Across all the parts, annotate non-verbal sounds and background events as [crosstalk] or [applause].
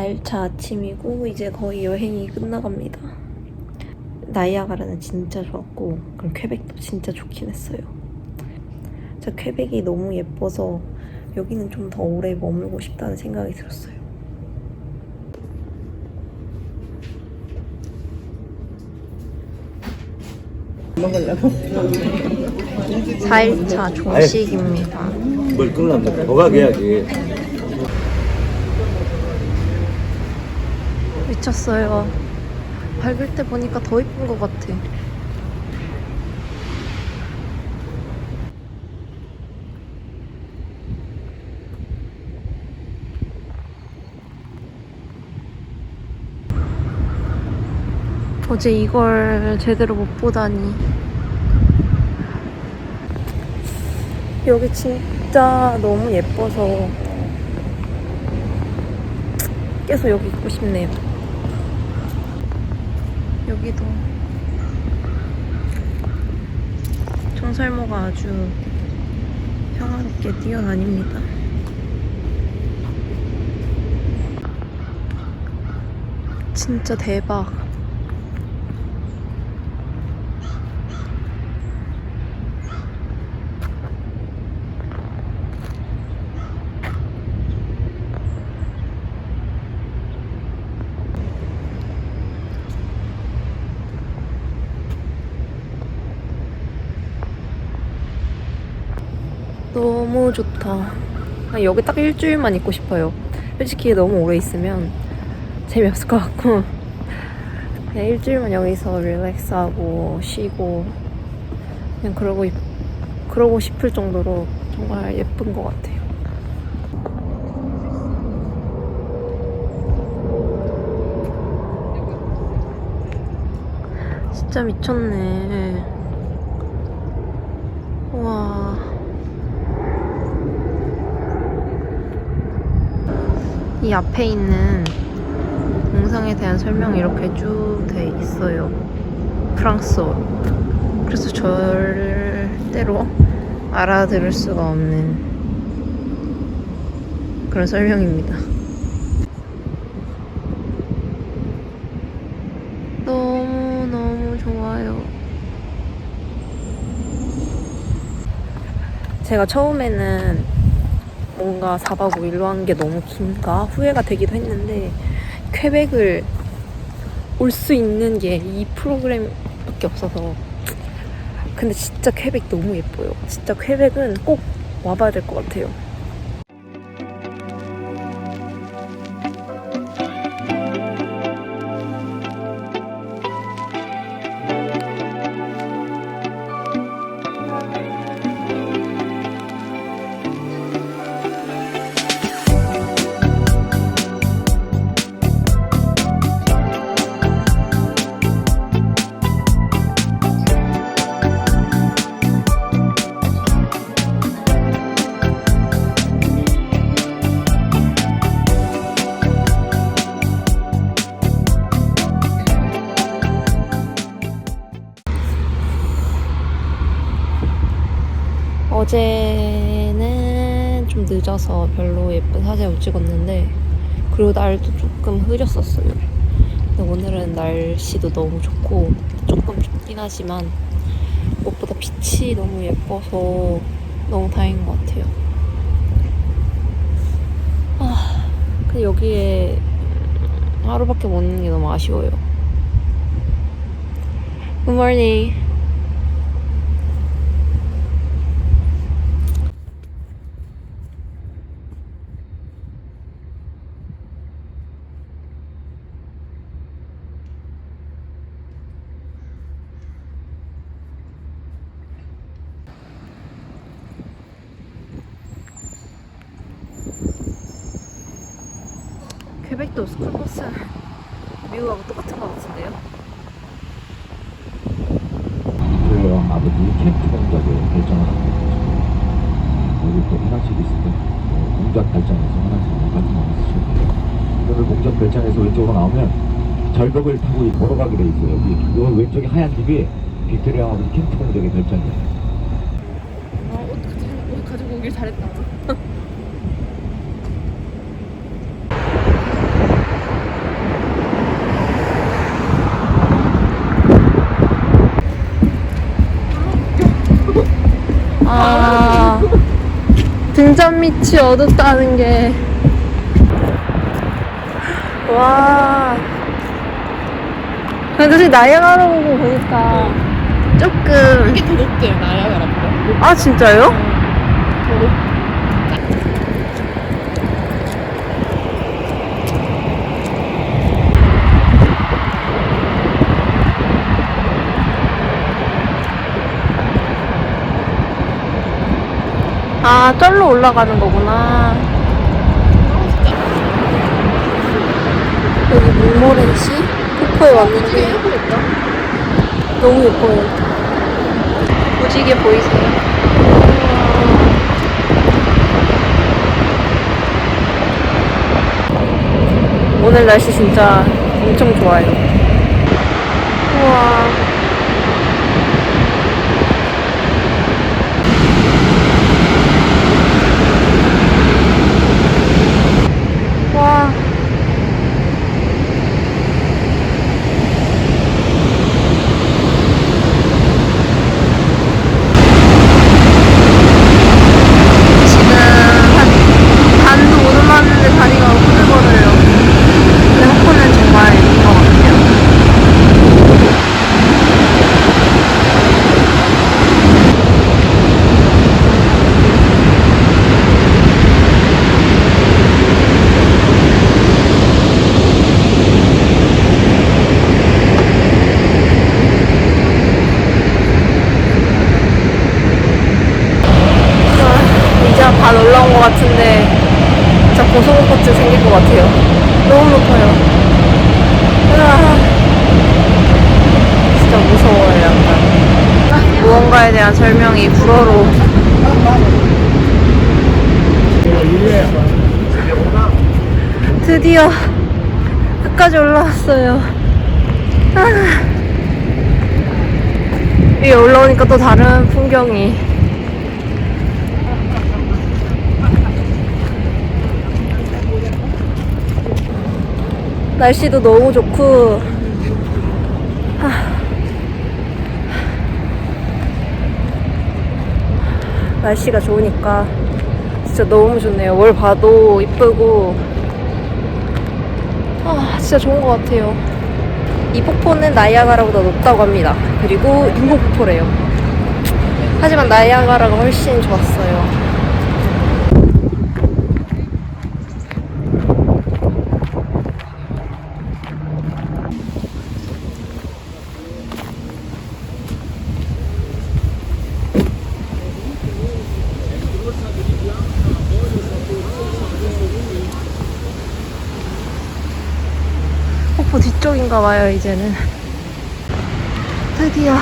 4차 아침이고 이제 거의 여행이 끝나갑니다. 나이아가라는 진짜 좋았고 그럼 퀘벡도 진짜 좋긴 했어요. 저 퀘벡이 너무 예뻐서 여기는 좀 더 오래 머물고 싶다는 생각이 들었어요. 먹으려고? 4일차 종식입니다. 뭘 끌려면 더가게 해야지. 미쳤어요. 밝을 때 보니까 더 이쁜 것 같아. 어제 이걸 제대로 못 보다니. 여기 진짜 너무 예뻐서 계속 여기 있고 싶네요. 여기도 청설모가 아주 평화롭게 뛰어다닙니다. 진짜 대박. 너무 좋다. 아, 여기 딱 일주일만 있고 싶어요. 솔직히 너무 오래 있으면 재미없을 것 같고 그냥 일주일만 여기서 릴렉스하고 쉬고 그냥 그러고 있- 그러고 싶을 정도로 정말 예쁜 것 같아요. 진짜 미쳤네. 와. 이 앞에 있는 동상에 대한 설명이 이렇게 쭉 돼 있어요. 프랑스어. 그래서 절대로 알아들을 수가 없는 그런 설명입니다. 너무너무 좋아요. 제가 처음에는 뭔가 4박 5일로 한 게 너무 긴가 후회가 되기도 했는데 퀘벡을 올 수 있는 게 이 프로그램밖에 없어서 근데 진짜 퀘벡 너무 예뻐요. 진짜 퀘벡은 꼭 와봐야 될 것 같아요 좀 늦어서 별로 예쁜 사진 못 찍었는데 그리고 날도 조금 흐렸었어요. 근데 오늘은 날씨도 너무 좋고 조금 춥긴 하지만 무엇보다 빛이 너무 예뻐서 너무 다행인 것 같아요. 아, 근데 여기에 하루밖에 못 있는 게 너무 아쉬워요. Good. 퀘벡도 스쿨버스 미국하고 똑같은 것 같은데요? 그래요. 아버지 캠프 공작에 결정을 한 거죠. 여기 또 화장실이 있으면 뭐 공작 발전에서 화장실 같은 거 쓰셔도 돼요. 이거를 공작 발전에서 왼쪽으로 나오면 절벽을 타고 걸어가게 돼 있어요. 여기 요 왼쪽에 하얀 집이 빅토리아 아버지 캠프 공작의. 아, 옷 가지고, 옷 가지고 오길 잘했다. 완전 밑이 어둡다는 게. 와. 근데 솔직히 나이아가라 보고 보니까 조금. 이게 더 높대요, 나야가라보다. 아, 진짜요? 더 높. 아, 쩔로 올라가는 거구나. 여기 물모래시 폭포에 왔는데. 너무 예뻐요. 무지개 보이세요? 오늘 날씨 진짜 엄청 좋아요. 우와. 와. 지금 한 반도 못 올랐는데 다리가 후들거려요. 근데 호포는 정말 예쁜 것 같아요. 아, 이제 반 올라온 것 같은데 진짜 고소공포증 생길 것 같아요. 너무 높아요. 으아, 진짜 무서워요, 약간. 무언가에 대한 설명이 불어로. 드디어 끝까지 올라왔어요. 아. 위에 올라오니까 또 다른 풍경이. 날씨도 너무 좋고 하. 날씨가 좋으니까 진짜 너무 좋네요. 뭘 봐도 이쁘고 아 진짜 좋은 것 같아요. 이 폭포는 나이아가라보다 높다고 합니다. 그리고 인공 폭포래요. 하지만 나이아가라가 훨씬 좋았어요. 뒤쪽인가 봐요, 이제는. 드디어.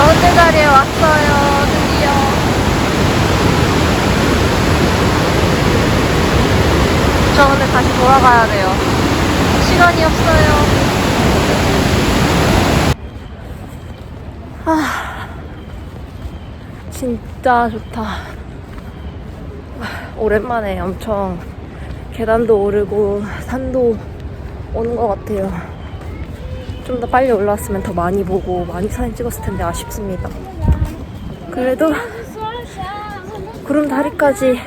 호텔자리에 왔어요. 드디어. 저 오늘 다시 돌아가야 돼요. 없어요. 아, 진짜 좋다. 아, 오랜만에 엄청 계단도 오르고 산도 오는 것 같아요. 좀 더 빨리 올라왔으면 더 많이 보고 많이 사진 찍었을 텐데 아쉽습니다. 그래도 구름 다리까지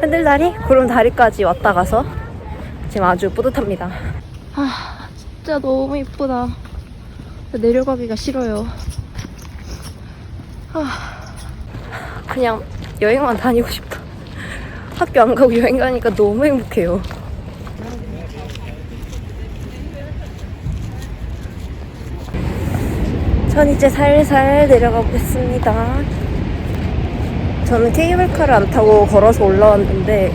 흔들 다리 구름 다리까지 왔다 가서 지금 아주 뿌듯합니다. 아 진짜 너무 이쁘다. 내려가기가 싫어요. 아 그냥 여행만 다니고 싶다. 학교 안 가고 여행 가니까 너무 행복해요. 전 이제 살살 내려가 보겠습니다. 저는 케이블카를 안 타고 걸어서 올라왔는데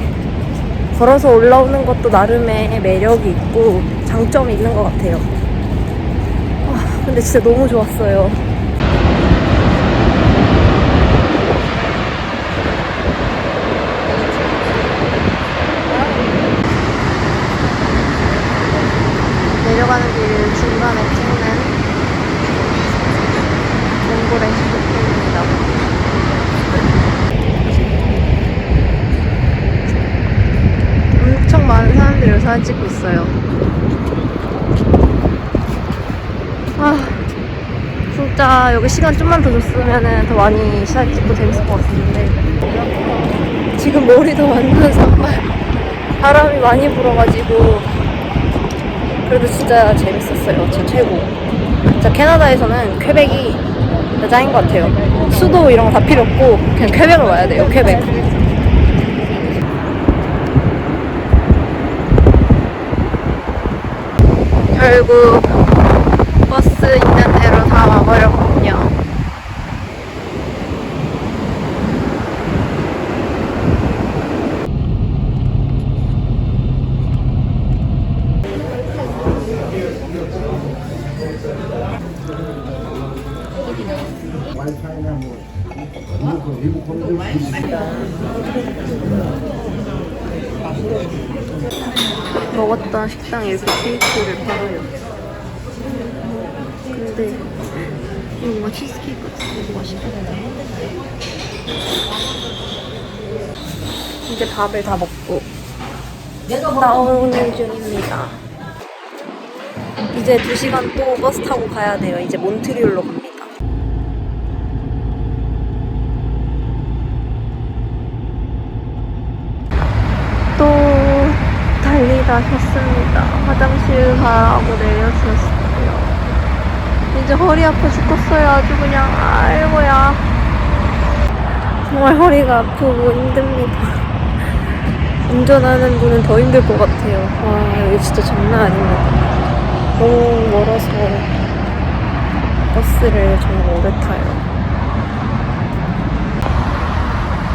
걸어서 올라오는 것도 나름의 매력이 있고 장점이 있는 것 같아요. 아, 근데 진짜 너무 좋았어요. 내려가는 길 중간에 찍는 몽골의 슈퍼입니다. 엄청 많은 사람들이 사진 찍고 있어요. 아, 진짜 여기 시간 좀만 더 줬으면 더 많이 사진 찍고 재밌을 것 같은데. 지금 머리도 완전 산발. 바람이 많이 불어가지고. 그래도 진짜 재밌었어요. 저 최고. 진짜 캐나다에서는 퀘벡이 짱인 것 같아요. 수도 이런 거 다 필요 없고 그냥 퀘벡을 와야 돼요. 퀘벡. 결국 먹었던 식당에 이렇게 케이크를 팔아요. 근데 뭔가 치즈케이크 같은데 맛있겠다. 이제 밥을 다 먹고 나오는 중입니다. 이제 2시간 또 버스 타고 가야 돼요. 이제 몬트리올로 갑니다. 또 셨습니다. 화장실 가라고 내려주셨어요. 이제 허리 아파 죽겠어요. 아주 그냥 아이고야. 정말 허리가 아프고 힘듭니다. [laughs] 운전하는 분은 더 힘들 것 같아요. 와 여기 진짜 장난 아닙니다. 너무 멀어서 버스를 정말 오래 타요.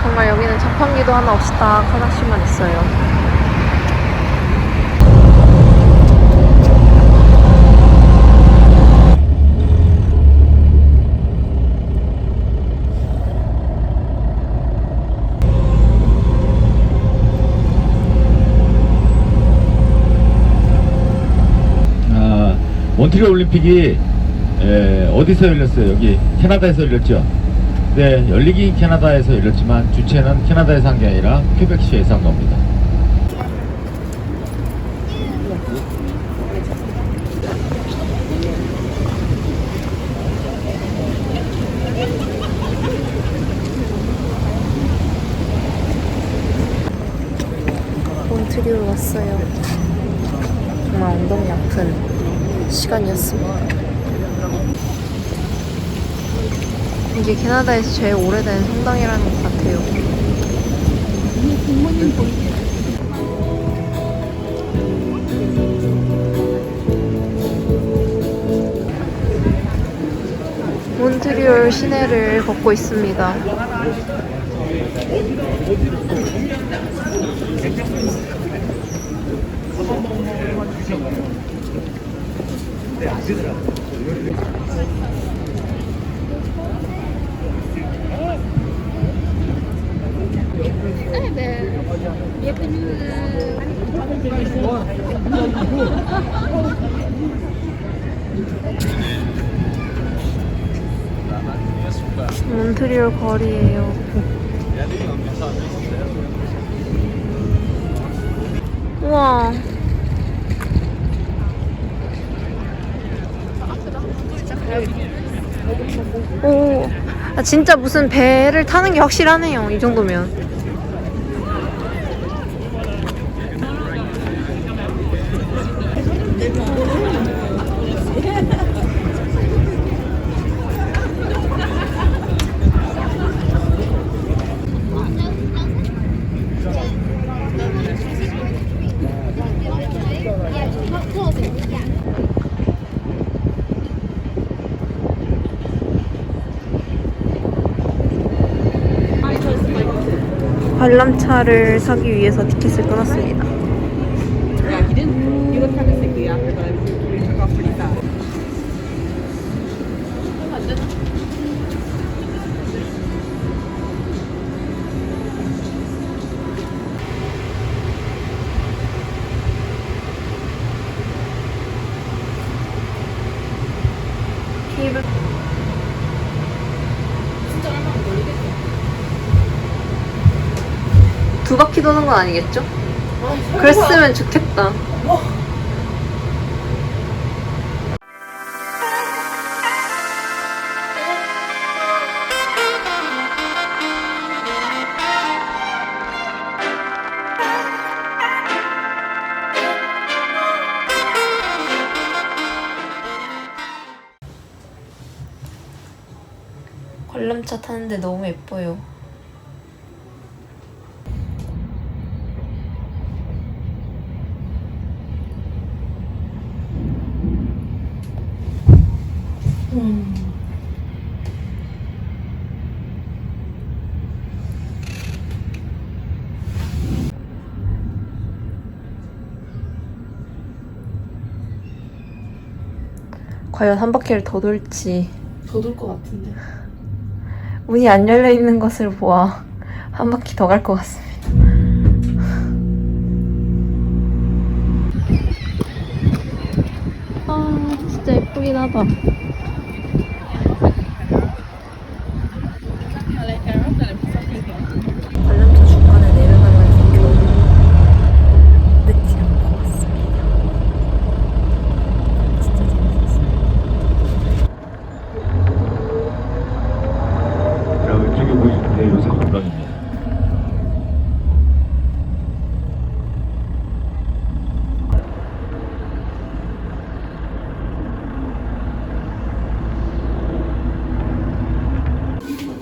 정말 여기는 자판기도 하나 없이 딱 화장실만 있어요. 아, 몬트리올 올림픽이 에, 어디서 열렸어요? 여기 캐나다에서 열렸죠. 네, 열리긴 캐나다에서 열렸지만 주체는 캐나다에서 한 게 아니라 퀘벡시에서 한 겁니다. 몬트리올 왔어요. 정말 엉덩이 아픈 시간이었습니다. 이게 캐나다에서 제일 오래된 성당이라는 것 같아요. 몬트리올 시내를 걷고 있습니다. 몬트리올 거리예요. 우와. 오, 아, 진짜 무슨 배를 타는 게 확실하네요. 이 정도면. 관람차를 사기 위해서 티켓을 끊었습니다. 케이블 두 바퀴 도는 건 아니겠죠? 그랬으면 좋겠다. 과연 한 바퀴를 더 돌지 더돌 것 같은데. 문이 안 열려 있는 것을 보아 한 바퀴 더 갈 것 같습니다. 아 진짜 예쁘긴 하다. 관람차 중간에 내려가면서 겨우 늦지 않고 왔습니다. 진짜 재밌었어요. 자, 왼쪽에 보이시는 게 요새 관광입니다.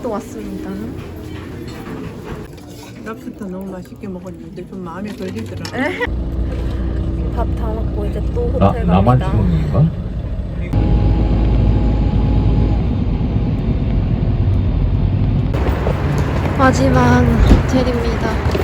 또 왔습니다. 랍스터 너무 맛있게 먹었는데 좀 마음에 걸리더라. 밥 다 먹고 이제 또 나, 호텔 나만 갑니다. 찍는 건가? 마지막 호텔입니다.